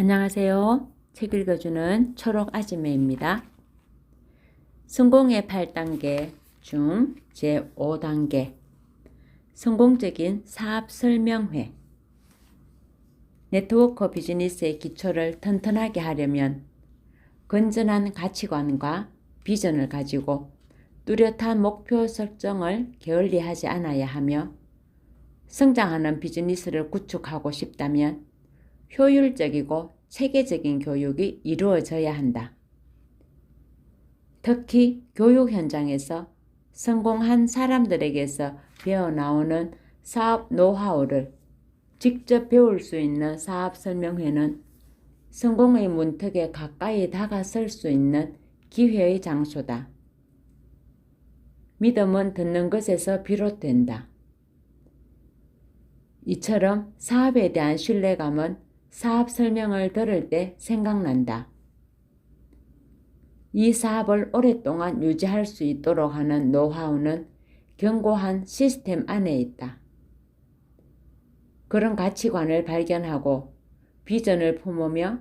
안녕하세요. 책 읽어주는 초록 아지매입니다. 성공의 8단계 중 제5단계 성공적인 사업 설명회 네트워크 비즈니스의 기초를 튼튼하게 하려면 건전한 가치관과 비전을 가지고 뚜렷한 목표 설정을 게을리하지 않아야 하며 성장하는 비즈니스를 구축하고 싶다면 효율적이고 체계적인 교육이 이루어져야 한다. 특히 교육 현장에서 성공한 사람들에게서 배어나오는 사업 노하우를 직접 배울 수 있는 사업 설명회는 성공의 문턱에 가까이 다가설 수 있는 기회의 장소다. 믿음은 듣는 것에서 비롯된다. 이처럼 사업에 대한 신뢰감은 사업 설명을 들을 때 생각난다. 이 사업을 오랫동안 유지할 수 있도록 하는 노하우는 견고한 시스템 안에 있다. 그런 가치관을 발견하고 비전을 품으며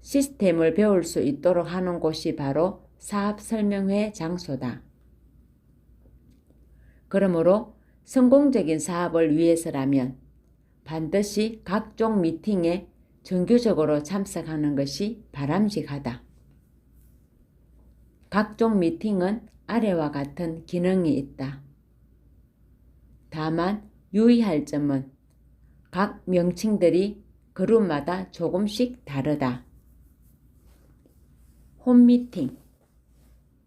시스템을 배울 수 있도록 하는 곳이 바로 사업 설명회 장소다. 그러므로 성공적인 사업을 위해서라면 반드시 각종 미팅에 정규적으로 참석하는 것이 바람직하다. 각종 미팅은 아래와 같은 기능이 있다. 다만 유의할 점은 각 명칭들이 그룹마다 조금씩 다르다. 홈미팅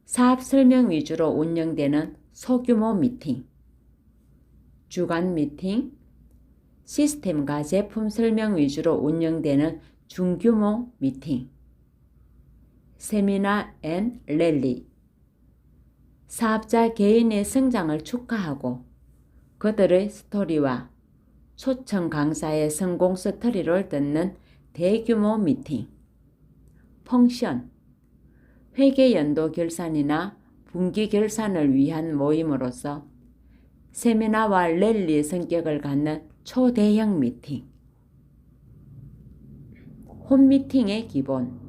사업 설명 위주로 운영되는 소규모 미팅 주간 미팅 시스템과 제품 설명 위주로 운영되는 중규모 미팅, 세미나 앤 랠리, 사업자 개인의 성장을 축하하고 그들의 스토리와 초청 강사의 성공 스토리를 듣는 대규모 미팅, 펑션, 회계 연도 결산이나 분기 결산을 위한 모임으로서 세미나와 랠리 성격을 갖는 초대형 미팅. 홈미팅의 기본.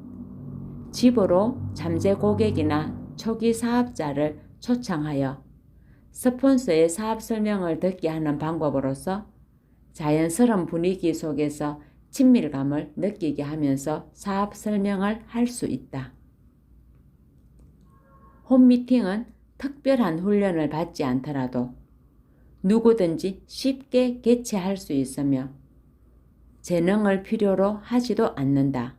집으로 잠재 고객이나 초기 사업자를 초청하여 스폰서의 사업 설명을 듣게 하는 방법으로서 자연스러운 분위기 속에서 친밀감을 느끼게 하면서 사업 설명을 할 수 있다. 홈미팅은 특별한 훈련을 받지 않더라도 누구든지 쉽게 개최할 수 있으며 재능을 필요로 하지도 않는다.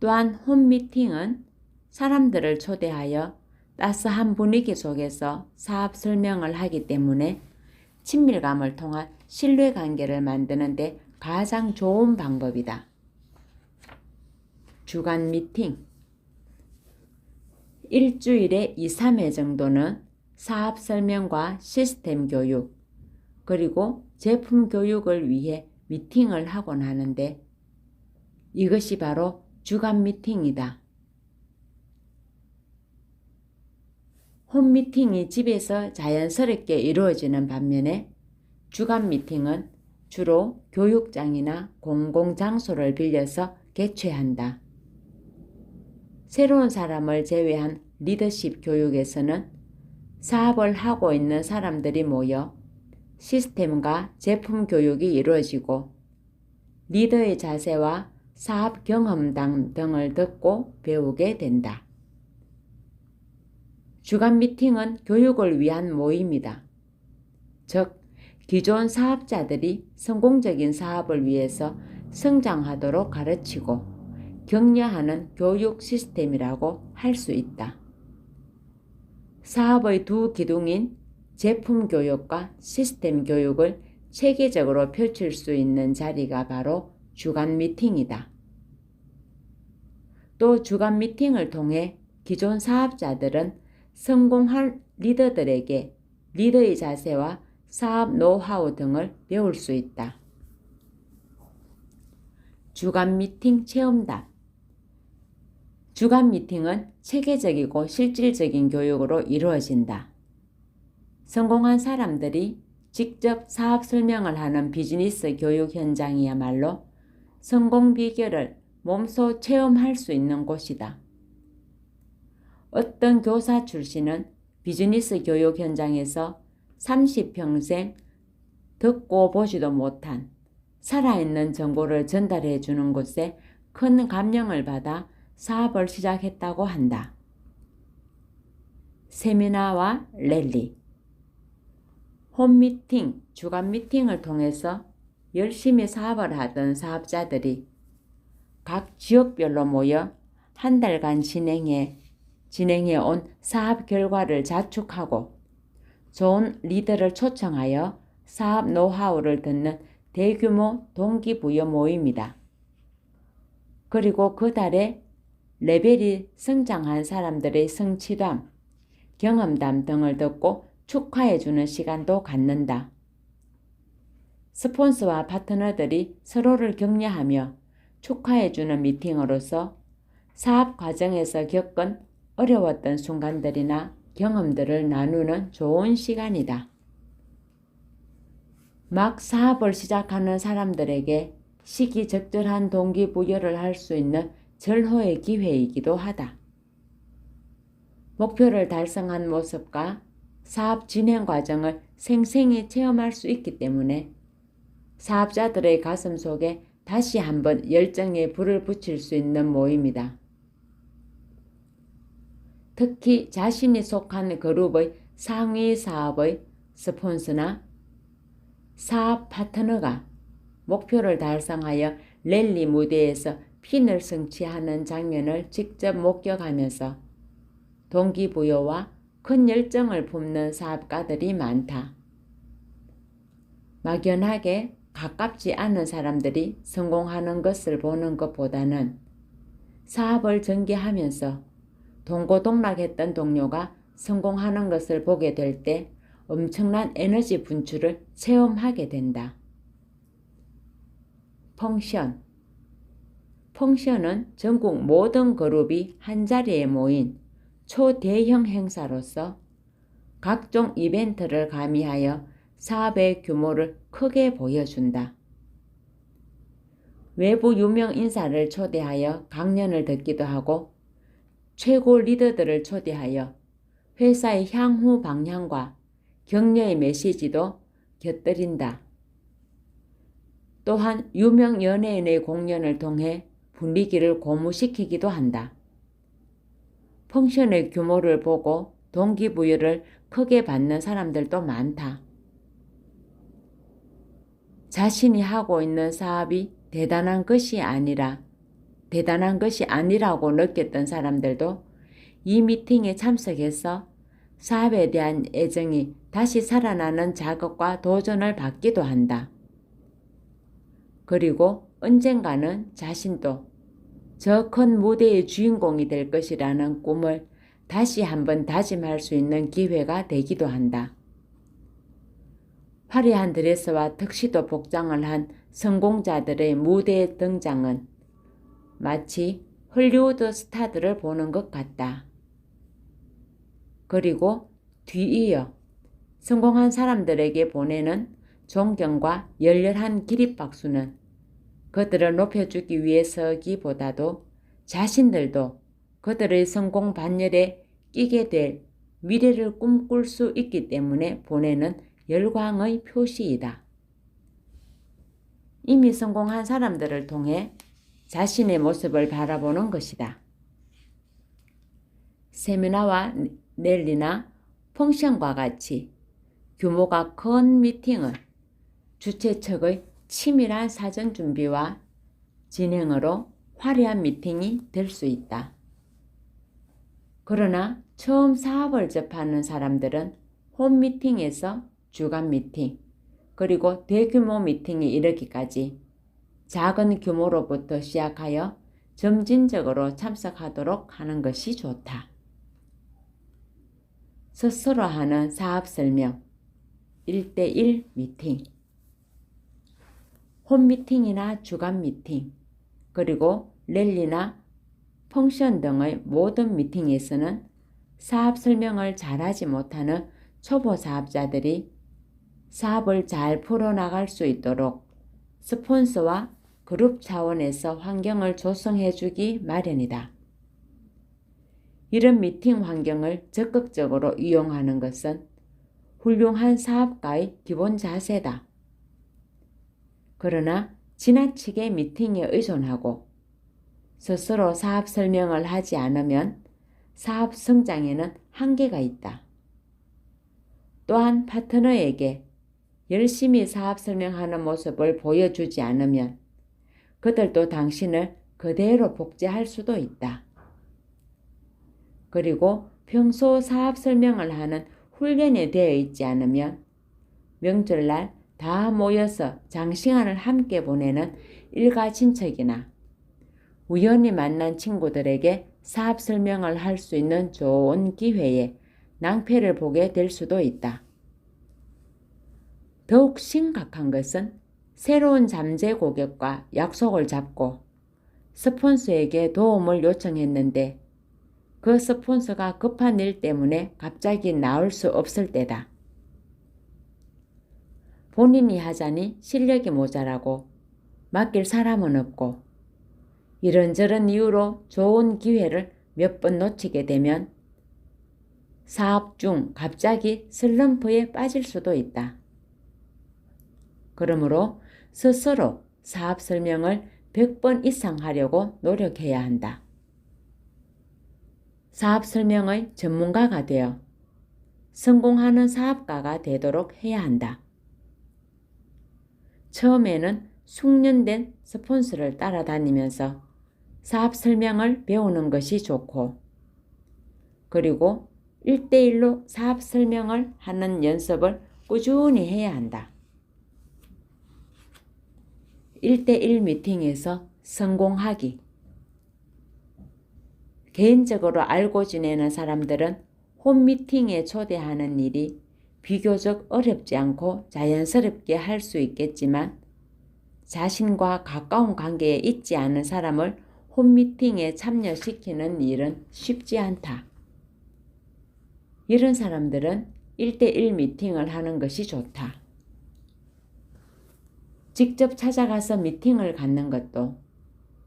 또한 홈미팅은 사람들을 초대하여 따스한 분위기 속에서 사업 설명을 하기 때문에 친밀감을 통한 신뢰 관계를 만드는 데 가장 좋은 방법이다. 주간 미팅 일주일에 2, 3회 정도는 사업 설명과 시스템 교육, 그리고 제품 교육을 위해 미팅을 하곤 하는데 이것이 바로 주간 미팅이다. 홈 미팅이 집에서 자연스럽게 이루어지는 반면에 주간 미팅은 주로 교육장이나 공공장소를 빌려서 개최한다. 새로운 사람을 제외한 리더십 교육에서는 사업을 하고 있는 사람들이 모여 시스템과 제품 교육이 이루어지고 리더의 자세와 사업 경험담 등을 듣고 배우게 된다. 주간 미팅은 교육을 위한 모임이다. 즉, 기존 사업자들이 성공적인 사업을 위해서 성장하도록 가르치고 격려하는 교육 시스템이라고 할 수 있다. 사업의 두 기둥인 제품 교육과 시스템 교육을 체계적으로 펼칠 수 있는 자리가 바로 주간 미팅이다. 또 주간 미팅을 통해 기존 사업자들은 성공한 리더들에게 리더의 자세와 사업 노하우 등을 배울 수 있다. 주간 미팅 체험단 주간 미팅은 체계적이고 실질적인 교육으로 이루어진다. 성공한 사람들이 직접 사업 설명을 하는 비즈니스 교육 현장이야말로 성공 비결을 몸소 체험할 수 있는 곳이다. 어떤 교사 출신은 비즈니스 교육 현장에서 30평생 듣고 보지도 못한 살아있는 정보를 전달해 주는 곳에 큰 감명을 받아 사업을 시작했다고 한다. 세미나와 랠리 홈미팅, 주간 미팅을 통해서 열심히 사업을 하던 사업자들이 각 지역별로 모여 한 달간 진행해 진행해 온 사업 결과를 자축하고 좋은 리더를 초청하여 사업 노하우를 듣는 대규모 동기부여 모임이다. 그리고 그 달에 레벨이 성장한 사람들의 성취담, 경험담 등을 듣고 축하해주는 시간도 갖는다. 스폰서와 파트너들이 서로를 격려하며 축하해주는 미팅으로서 사업 과정에서 겪은 어려웠던 순간들이나 경험들을 나누는 좋은 시간이다. 막 사업을 시작하는 사람들에게 시기적절한 동기부여를 할 수 있는 절호의 기회이기도 하다. 목표를 달성한 모습과 사업 진행 과정을 생생히 체험할 수 있기 때문에 사업자들의 가슴 속에 다시 한번 열정의 불을 붙일 수 있는 모임이다. 특히 자신이 속한 그룹의 상위 사업의 스폰서나 사업 파트너가 목표를 달성하여 랠리 무대에서 핀을 성취하는 장면을 직접 목격하면서 동기부여와 큰 열정을 품는 사업가들이 많다. 막연하게 가깝지 않은 사람들이 성공하는 것을 보는 것보다는 사업을 전개하면서 동고동락했던 동료가 성공하는 것을 보게 될 때 엄청난 에너지 분출을 체험하게 된다. 펑션 펑션은 전국 모든 그룹이 한자리에 모인 초대형 행사로서 각종 이벤트를 가미하여 사업의 규모를 크게 보여준다. 외부 유명 인사를 초대하여 강연을 듣기도 하고 최고 리더들을 초대하여 회사의 향후 방향과 격려의 메시지도 곁들인다. 또한 유명 연예인의 공연을 통해 분위기를 고무시키기도 한다. 펑션의 규모를 보고 동기부여를 크게 받는 사람들도 많다. 자신이 하고 있는 사업이 대단한 것이 아니라 대단한 것이 아니라고 느꼈던 사람들도 이 미팅에 참석해서 사업에 대한 애정이 다시 살아나는 자극과 도전을 받기도 한다. 그리고 언젠가는 자신도 저 큰 무대의 주인공이 될 것이라는 꿈을 다시 한번 다짐할 수 있는 기회가 되기도 한다. 화려한 드레스와 턱시도 복장을 한 성공자들의 무대 등장은 마치 헐리우드 스타들을 보는 것 같다. 그리고 뒤이어 성공한 사람들에게 보내는 존경과 열렬한 기립박수는 그들을 높여주기 위해서기보다도 자신들도 그들의 성공 반열에 끼게 될 미래를 꿈꿀 수 있기 때문에 보내는 열광의 표시이다. 이미 성공한 사람들을 통해 자신의 모습을 바라보는 것이다. 세미나와 랠리나 펑션과 같이 규모가 큰 미팅은 주최 측의 치밀한 사전 준비와 진행으로 화려한 미팅이 될 수 있다. 그러나 처음 사업을 접하는 사람들은 홈 미팅에서 주간 미팅, 그리고 대규모 미팅이 이르기까지 작은 규모로부터 시작하여 점진적으로 참석하도록 하는 것이 좋다. 스스로 하는 사업 설명 1대1 미팅 홈 미팅이나 주간 미팅 그리고 랠리나 펑션 등의 모든 미팅에서는 사업 설명을 잘하지 못하는 초보 사업자들이 사업을 잘 풀어나갈 수 있도록 스폰서와 그룹 차원에서 환경을 조성해 주기 마련이다. 이런 미팅 환경을 적극적으로 이용하는 것은 훌륭한 사업가의 기본 자세다. 그러나 지나치게 미팅에 의존하고 스스로 사업 설명을 하지 않으면 사업 성장에는 한계가 있다. 또한 파트너에게 열심히 사업 설명하는 모습을 보여주지 않으면 그들도 당신을 그대로 복제할 수도 있다. 그리고 평소 사업 설명을 하는 훈련이 되어 있지 않으면 명절날 다 모여서 장시간을 함께 보내는 일가 친척이나 우연히 만난 친구들에게 사업 설명을 할 수 있는 좋은 기회에 낭패를 보게 될 수도 있다. 더욱 심각한 것은 새로운 잠재 고객과 약속을 잡고 스폰서에게 도움을 요청했는데 그 스폰서가 급한 일 때문에 갑자기 나올 수 없을 때다. 본인이 하자니 실력이 모자라고 맡길 사람은 없고 이런저런 이유로 좋은 기회를 몇 번 놓치게 되면 사업 중 갑자기 슬럼프에 빠질 수도 있다. 그러므로 스스로 사업 설명을 100번 이상 하려고 노력해야 한다. 사업 설명의 전문가가 되어 성공하는 사업가가 되도록 해야 한다. 처음에는 숙련된 스폰서를 따라다니면서 사업 설명을 배우는 것이 좋고, 그리고 1대1로 사업 설명을 하는 연습을 꾸준히 해야 한다. 1대1 미팅에서 성공하기. 개인적으로 알고 지내는 사람들은 홈 미팅에 초대하는 일이 비교적 어렵지 않고 자연스럽게 할 수 있겠지만 자신과 가까운 관계에 있지 않은 사람을 홈 미팅에 참여시키는 일은 쉽지 않다. 이런 사람들은 1대1 미팅을 하는 것이 좋다. 직접 찾아가서 미팅을 갖는 것도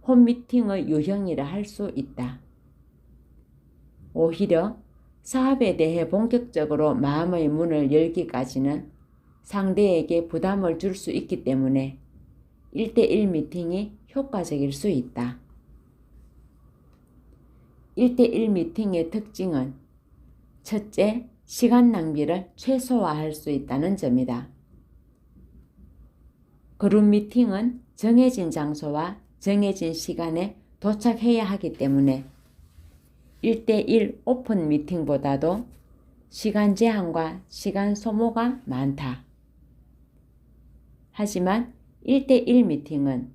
홈 미팅의 유형이라 할 수 있다. 오히려 사업에 대해 본격적으로 마음의 문을 열기까지는 상대에게 부담을 줄 수 있기 때문에 1대1 미팅이 효과적일 수 있다. 1대1 미팅의 특징은 첫째, 시간 낭비를 최소화할 수 있다는 점이다. 그룹 미팅은 정해진 장소와 정해진 시간에 도착해야 하기 때문에 1대1 오픈 미팅보다도 시간 제한과 시간 소모가 많다. 하지만 1대1 미팅은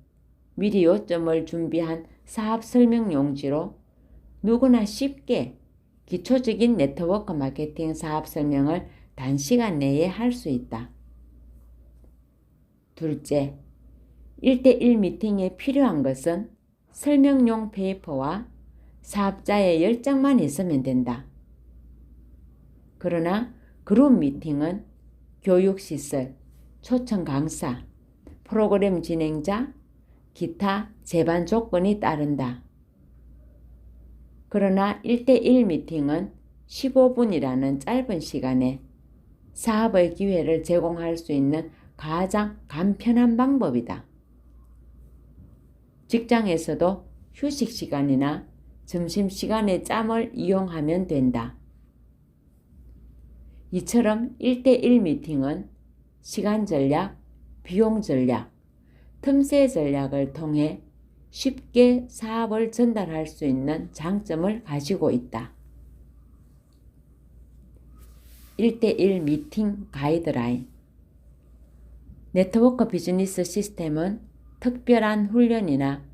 미리 요점을 준비한 사업 설명 용지로 누구나 쉽게 기초적인 네트워크 마케팅 사업 설명을 단시간 내에 할 수 있다. 둘째, 1대1 미팅에 필요한 것은 설명용 페이퍼와 사업자의 열정만 있으면 된다. 그러나 그룹 미팅은 교육시설, 초청 강사, 프로그램 진행자, 기타 제반 조건이 따른다. 그러나 1대1 미팅은 15분이라는 짧은 시간에 사업의 기회를 제공할 수 있는 가장 간편한 방법이다. 직장에서도 휴식 시간이나 점심시간에 짬을 이용하면 된다. 이처럼 1대1 미팅은 시간 전략, 비용 전략, 틈새 전략을 통해 쉽게 사업을 전달할 수 있는 장점을 가지고 있다. 1대1 미팅 가이드라인 네트워크 비즈니스 시스템은 특별한 훈련이나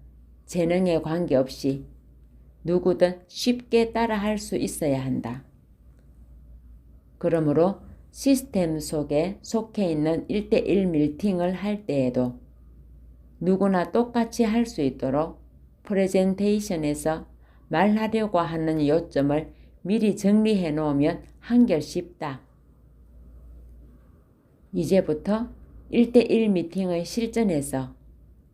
재능에 관계없이 누구든 쉽게 따라할 수 있어야 한다. 그러므로 시스템 속에 속해 있는 1대1 밀팅을 할 때에도 누구나 똑같이 할 수 있도록 프레젠테이션에서 말하려고 하는 요점을 미리 정리해 놓으면 한결 쉽다. 이제부터 1대1 미팅의 실전에서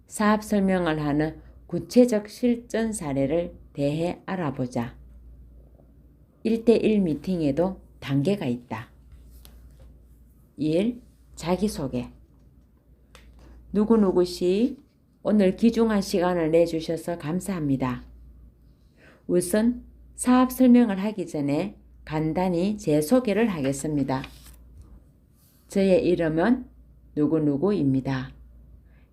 사업 설명을 하는 구체적 실전 사례를 대해 알아보자. 1대1 미팅에도 단계가 있다. 1. 자기소개. 누구누구씨 오늘 귀중한 시간을 내주셔서 감사합니다. 우선 사업 설명을 하기 전에 간단히 제 소개를 하겠습니다. 저의 이름은 누구누구입니다.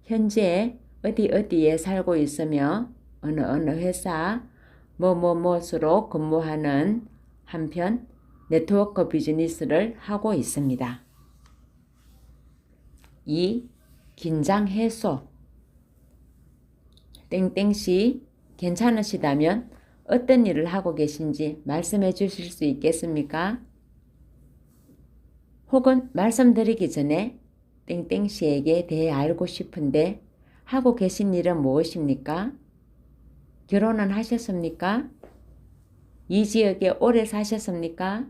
현재 어디 어디에 살고 있으며 어느 어느 회사 뭐뭐뭐수로 근무하는 한편 네트워크 비즈니스를 하고 있습니다. 2. 긴장 해소 땡땡씨 괜찮으시다면 어떤 일을 하고 계신지 말씀해 주실 수 있겠습니까? 혹은 말씀드리기 전에 땡땡씨에게 대해 알고 싶은데 하고 계신 일은 무엇입니까? 결혼은 하셨습니까? 이 지역에 오래 사셨습니까?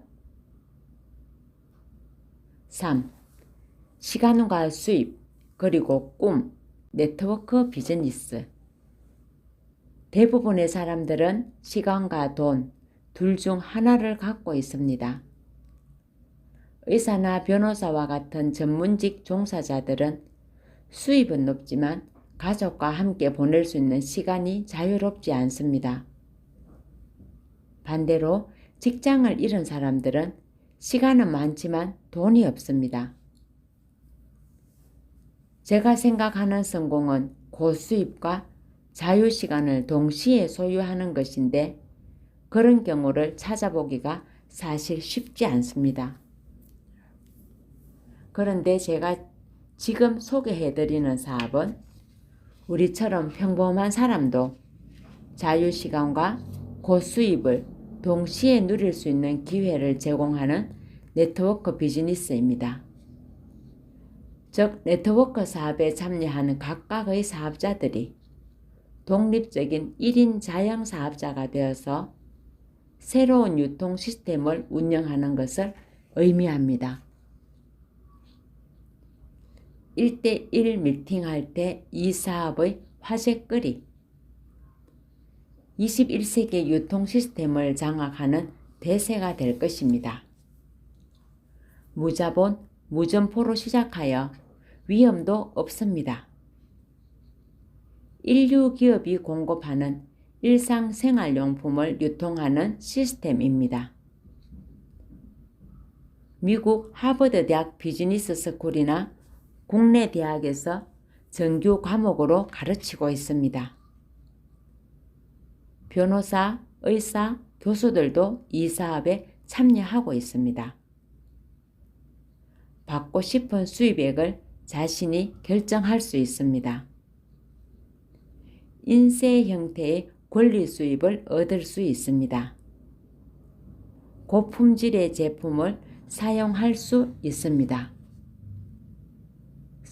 3. 시간과 수입, 그리고 꿈, 네트워크 비즈니스. 대부분의 사람들은 시간과 돈, 둘 중 하나를 갖고 있습니다. 의사나 변호사와 같은 전문직 종사자들은 수입은 높지만 가족과 함께 보낼 수 있는 시간이 자유롭지 않습니다. 반대로 직장을 잃은 사람들은 시간은 많지만 돈이 없습니다. 제가 생각하는 성공은 고수입과 자유시간을 동시에 소유하는 것인데 그런 경우를 찾아보기가 사실 쉽지 않습니다. 그런데 제가 지금 소개해드리는 사업은 우리처럼 평범한 사람도 자유시간과 고수입을 동시에 누릴 수 있는 기회를 제공하는 네트워크 비즈니스입니다. 즉, 네트워크 사업에 참여하는 각각의 사업자들이 독립적인 1인 자영 사업자가 되어서 새로운 유통 시스템을 운영하는 것을 의미합니다. 1대1 미팅할 때 이 사업의 화제거리 21세기 유통 시스템을 장악하는 대세가 될 것입니다. 무자본, 무점포로 시작하여 위험도 없습니다. 인류 기업이 공급하는 일상생활용품을 유통하는 시스템입니다. 미국 하버드 대학 비즈니스 스쿨이나 국내 대학에서 정규 과목으로 가르치고 있습니다. 변호사, 의사, 교수들도 이 사업에 참여하고 있습니다. 받고 싶은 수입액을 자신이 결정할 수 있습니다. 인쇄 형태의 권리 수입을 얻을 수 있습니다. 고품질의 제품을 사용할 수 있습니다.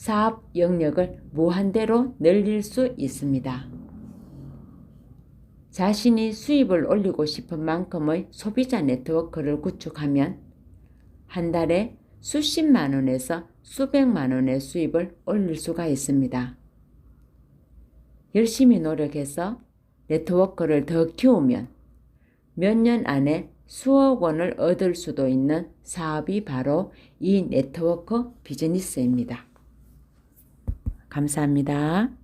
사업 영역을 무한대로 늘릴 수 있습니다. 자신이 수입을 올리고 싶은 만큼의 소비자 네트워크를 구축하면 한 달에 수십만 원에서 수백만 원의 수입을 올릴 수가 있습니다. 열심히 노력해서 네트워크를 더 키우면 몇 년 안에 수억 원을 얻을 수도 있는 사업이 바로 이 네트워크 비즈니스입니다. 감사합니다.